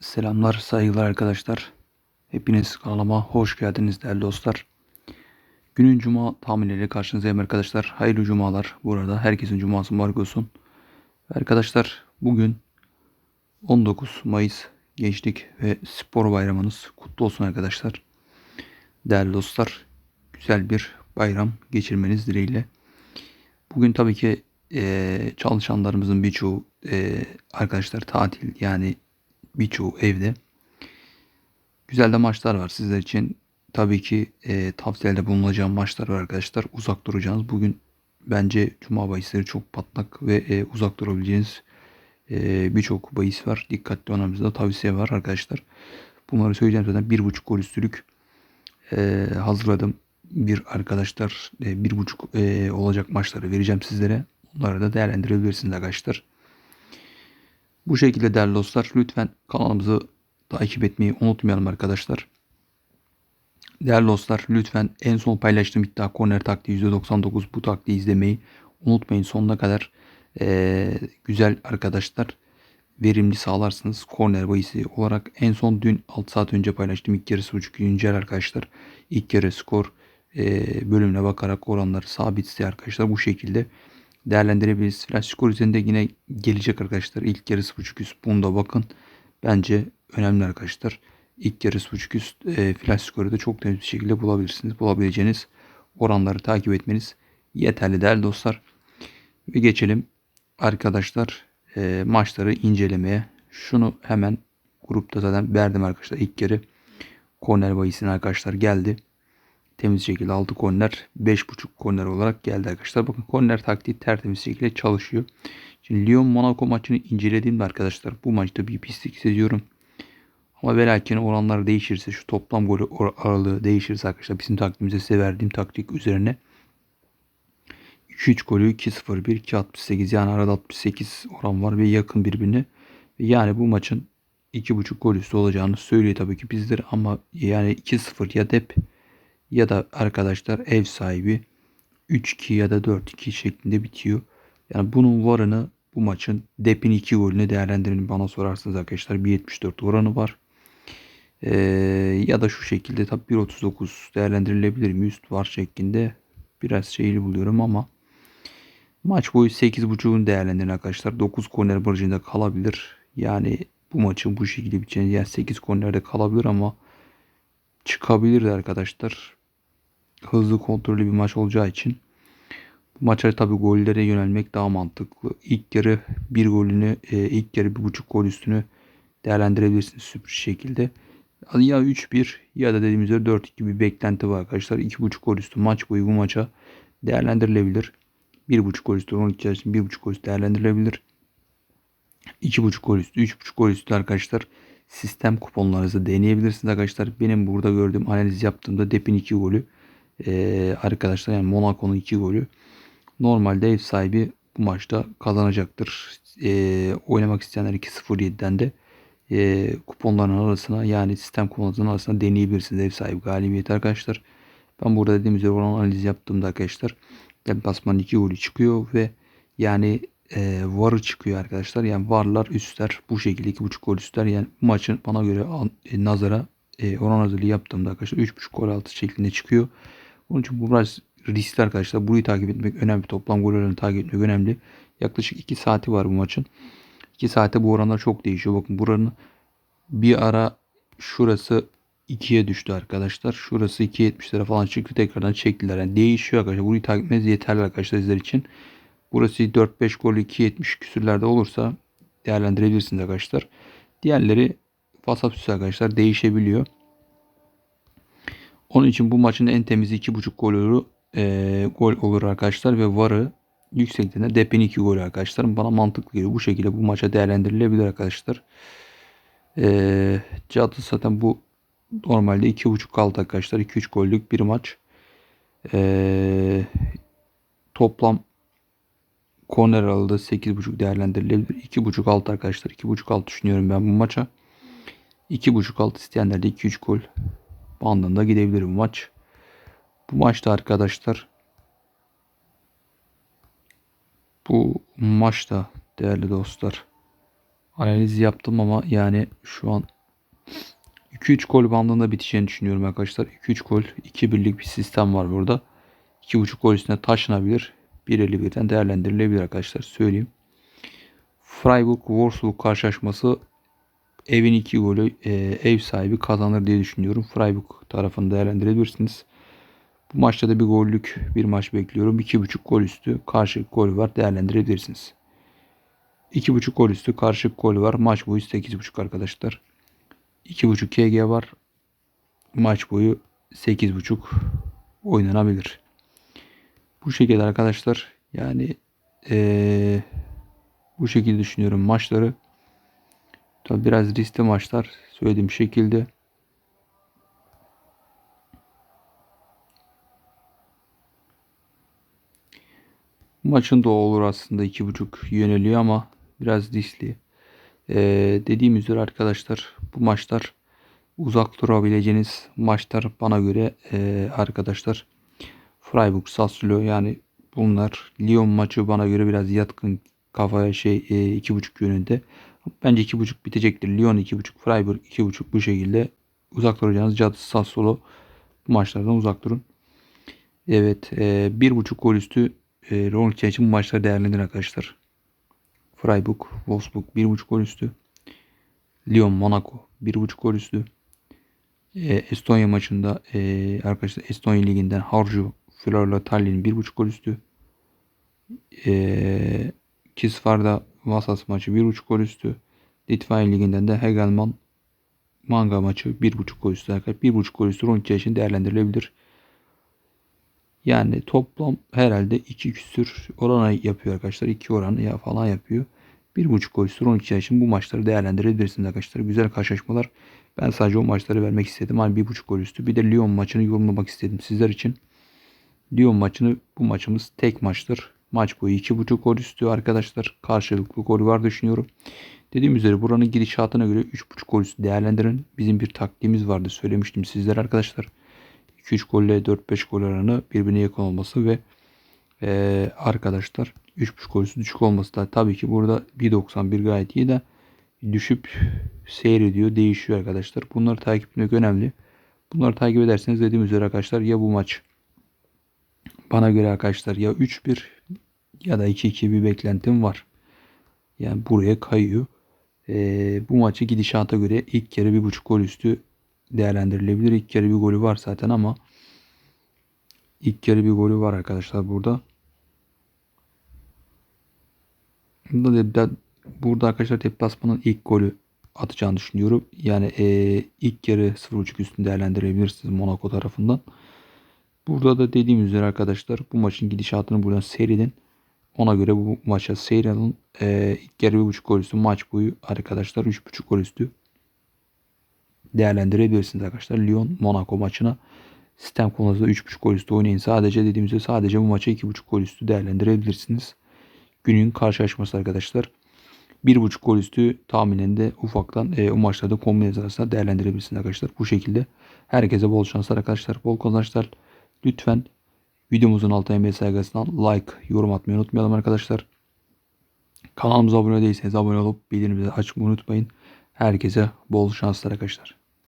Selamlar, saygılar arkadaşlar. Hepiniz kanalıma hoş geldiniz değerli dostlar. Günün cuma tahminleriyle karşınızdayım arkadaşlar. Hayırlı cumalar. Burada herkesin cuması mübarek olsun. Arkadaşlar bugün 19 Mayıs Gençlik ve Spor Bayramınız kutlu olsun arkadaşlar. Değerli dostlar, güzel bir bayram geçirmeniz dileğiyle. Bugün tabii ki eee, çalışanlarımızın birçoğu eee, arkadaşlar tatil yani birçoğu evde. Güzel de maçlar var sizler için. Tabii ki e, tavsiyede bulunacağım maçlar var arkadaşlar. Uzak duracağınız. Bugün bence Cuma bahisleri çok patlak ve e, uzak durabileceğiniz e, birçok bahis var. Dikkatli olmanızda tavsiye var arkadaşlar. Bunları söyleyeceğim zaten. Bir buçuk gol üstülük e, hazırladım. Bir arkadaşlar e, bir buçuk e, olacak maçları vereceğim sizlere. Onları da değerlendirebilirsiniz arkadaşlar. Bu şekilde değerli dostlar lütfen kanalımızı takip etmeyi unutmayalım arkadaşlar. Değerli dostlar lütfen en son paylaştığım iddia korner taktiği %99 bu taktiği izlemeyi unutmayın. Sonuna kadar eee, güzel arkadaşlar verimli sağlarsınız. Korner bahisi olarak en son dün 6 saat önce paylaştım ilk yarısı buçuk güncel arkadaşlar. İlk yarı skor eee, bölümüne bakarak oranları sabitse arkadaşlar bu şekilde değerlendirebiliriz. Flash skor üzerinde yine gelecek arkadaşlar. İlk yarısı buçuk üst. Bunu da bakın. Bence önemli arkadaşlar. İlk yarısı buçuk üst e, flash skoru da çok temiz bir şekilde bulabilirsiniz. Bulabileceğiniz oranları takip etmeniz yeterli değerli dostlar. Ve geçelim arkadaşlar e, maçları incelemeye. Şunu hemen grupta zaten verdim arkadaşlar. İlk yarı korner bahisine arkadaşlar geldi temiz şekilde 6 korner 5.5 korner olarak geldi arkadaşlar. Bakın korner taktiği tertemiz şekilde çalışıyor. Şimdi Lyon Monaco maçını incelediğimde arkadaşlar bu maçta bir pislik seziyorum. Ama belki oranlar değişirse şu toplam golü aralığı değişirse arkadaşlar bizim taktiğimize size verdiğim taktik üzerine 2-3 golü 2-0-1 2-68 yani arada 68 oran var ve yakın birbirine. Yani bu maçın 2.5 gol üstü olacağını söylüyor tabii ki bizler ama yani 2-0 ya dep ya da arkadaşlar ev sahibi 3-2 ya da 4-2 şeklinde bitiyor. Yani bunun varını bu maçın Dep'in 2 golünü değerlendirin bana sorarsınız arkadaşlar. 1.74 oranı var. Ee, ya da şu şekilde tabi 1.39 değerlendirilebilir mi? Üst var şeklinde biraz şeyli buluyorum ama maç boyu 8.5'un değerlendirin arkadaşlar. 9 korner barajında kalabilir. Yani bu maçın bu şekilde biteceğini yani 8 kornerde kalabilir ama çıkabilirdi arkadaşlar hızlı kontrollü bir maç olacağı için bu maça tabi gollere yönelmek daha mantıklı. İlk yarı bir golünü, e, ilk yarı bir buçuk gol üstünü değerlendirebilirsiniz sürpriz şekilde. Ya 3-1 ya da dediğimiz üzere 4-2 bir beklenti var arkadaşlar. 2.5 gol üstü maç boyu bu maça değerlendirilebilir. 1.5 gol üstü 12 içerisinde 1.5 gol üstü değerlendirilebilir. 2.5 gol üstü 3.5 gol üstü arkadaşlar sistem kuponlarınızı deneyebilirsiniz arkadaşlar. Benim burada gördüğüm analiz yaptığımda Dep'in 2 golü ee, arkadaşlar yani Monaco'nun 2 golü normalde ev sahibi bu maçta kazanacaktır. Ee, oynamak isteyenler 2-0-7'den de e, kuponların arasına yani sistem kuponlarının arasına deneyebilirsiniz ev sahibi galibiyeti arkadaşlar. Ben burada dediğim üzere oran analiz yaptığımda arkadaşlar deplasman 2 golü çıkıyor ve yani e, varı çıkıyor arkadaşlar. Yani varlar üstler bu şekilde 2.5 gol üstler. Yani bu maçın bana göre e, nazara e, oran hazırlığı yaptığımda arkadaşlar 3.5 gol altı şeklinde çıkıyor. Onun için bu biraz riskli arkadaşlar. Burayı takip etmek önemli. Toplam gol oranını takip etmek önemli. Yaklaşık 2 saati var bu maçın. 2 saate bu oranlar çok değişiyor. Bakın buranın bir ara şurası 2'ye düştü arkadaşlar. Şurası 2.70'lere falan çıktı. Tekrardan çektiler. Yani değişiyor arkadaşlar. Burayı takip etmeniz yeterli arkadaşlar sizler için. Burası 4-5 gol 2.70 küsürlerde olursa değerlendirebilirsiniz arkadaşlar. Diğerleri fasapsüs arkadaşlar değişebiliyor. Onun için bu maçın en temiz 2.5 gol olur, e, gol olur arkadaşlar ve varı yüksekliğinde Dep'in 2 golü arkadaşlar. Bana mantıklı geliyor. Bu şekilde bu maça değerlendirilebilir arkadaşlar. E, Cadı zaten bu normalde 2.5 kaldı arkadaşlar. 2-3 gollük bir maç. E, toplam korner aldı 8.5 değerlendirilebilir. 2.5 alt arkadaşlar. 2.5 alt düşünüyorum ben bu maça. 2.5 alt isteyenler de 2-3 gol bandında gidebilir bu maç. Bu maçta arkadaşlar bu maçta değerli dostlar analiz yaptım ama yani şu an 2-3 gol bandında biteceğini düşünüyorum arkadaşlar. 2-3 gol, 2 birlik bir sistem var burada. 2.5 gol üstüne taşınabilir. 1.51'den değerlendirilebilir arkadaşlar söyleyeyim. Freiburg Wolfsburg karşılaşması evin 2 golü e, ev sahibi kazanır diye düşünüyorum. Freiburg tarafını değerlendirebilirsiniz. Bu maçta da bir gollük bir maç bekliyorum. 2.5 gol üstü karşılık gol var değerlendirebilirsiniz. 2.5 gol üstü karşılık gol var. Maç boyu 8.5 arkadaşlar. 2.5 KG var. Maç boyu 8.5 oynanabilir. Bu şekilde arkadaşlar yani ee, bu şekilde düşünüyorum maçları. Tabi biraz riskli maçlar söylediğim şekilde. Maçın da olur aslında iki buçuk yöneliyor ama biraz riskli. Ee, dediğim üzere arkadaşlar bu maçlar uzak durabileceğiniz maçlar bana göre e, arkadaşlar. Freiburg, Sassuolo yani bunlar Lyon maçı bana göre biraz yatkın kafaya şey e, iki buçuk yönünde. Bence iki buçuk bitecektir. Lyon iki buçuk, Freiburg iki buçuk bu şekilde uzak duracağınız Caddesi Sassuolo bu maçlardan uzak durun. Evet e, bir buçuk gol üstü e, Ronald için bu maçları değerlendirin arkadaşlar. Freiburg, Wolfsburg bir buçuk gol üstü. Lyon, Monaco bir buçuk gol üstü. E, Estonya maçında e, arkadaşlar Estonya liginden Harju Florla Tallinn 1.5 gol üstü. E, Kisvarda Vasas maçı 1.5 gol üstü. Litvanya liginden de Hegelman Manga maçı 1.5 gol üstü. Arkadaşlar 1.5 gol üstü Ronca için değerlendirilebilir. Yani toplam herhalde 2 küsür oran yapıyor arkadaşlar. 2 oran ya falan yapıyor. 1.5 gol üstü Ronca için bu maçları değerlendirebilirsiniz arkadaşlar. Güzel karşılaşmalar. Ben sadece o maçları vermek istedim. Hani 1.5 gol üstü. Bir de Lyon maçını yorumlamak istedim sizler için. Lyon maçını bu maçımız tek maçtır. Maç boyu 2.5 gol üstü arkadaşlar. Karşılıklı gol var düşünüyorum. Dediğim üzere buranın gidişatına göre 3.5 gol üstü değerlendirin. Bizim bir taktiğimiz vardı söylemiştim sizlere arkadaşlar. 2-3 golle 4-5 gol oranı birbirine yakın olması ve ee, arkadaşlar 3.5 gol üstü düşük olması da tabii ki burada 1.91 gayet iyi de düşüp seyrediyor, değişiyor arkadaşlar. Bunları takip etmek önemli. Bunları takip ederseniz dediğim üzere arkadaşlar ya bu maç bana göre arkadaşlar ya 3-1 ya da 2-2 bir beklentim var. Yani buraya kayıyor. Ee, bu maçı gidişata göre ilk kere bir buçuk gol üstü değerlendirilebilir. İlk kere bir golü var zaten ama ilk kere bir golü var arkadaşlar burada. Burada, burada arkadaşlar deplasmanın ilk golü atacağını düşünüyorum. Yani e, ilk yarı 0.5 üstünü değerlendirebilirsiniz Monaco tarafından. Burada da dediğim üzere arkadaşlar bu maçın gidişatını buradan seyredin. Ona göre bu maça seyredin. Ee, ilk yarı 1.5 gol üstü maç boyu arkadaşlar 3.5 gol üstü değerlendirebilirsiniz arkadaşlar. Lyon Monaco maçına sistem konusunda 3.5 gol üstü oynayın. Sadece dediğimizde sadece bu maça 2.5 gol üstü değerlendirebilirsiniz. Günün karşılaşması arkadaşlar. 1.5 gol üstü tahmininde ufaktan e, o maçlarda kombine arasında değerlendirebilirsiniz arkadaşlar. Bu şekilde herkese bol şanslar arkadaşlar. Bol kazançlar. Lütfen videomuzun altına emeği saygısından like, yorum atmayı unutmayalım arkadaşlar. Kanalımıza abone değilseniz abone olup bildirimleri açmayı unutmayın. Herkese bol şanslar arkadaşlar.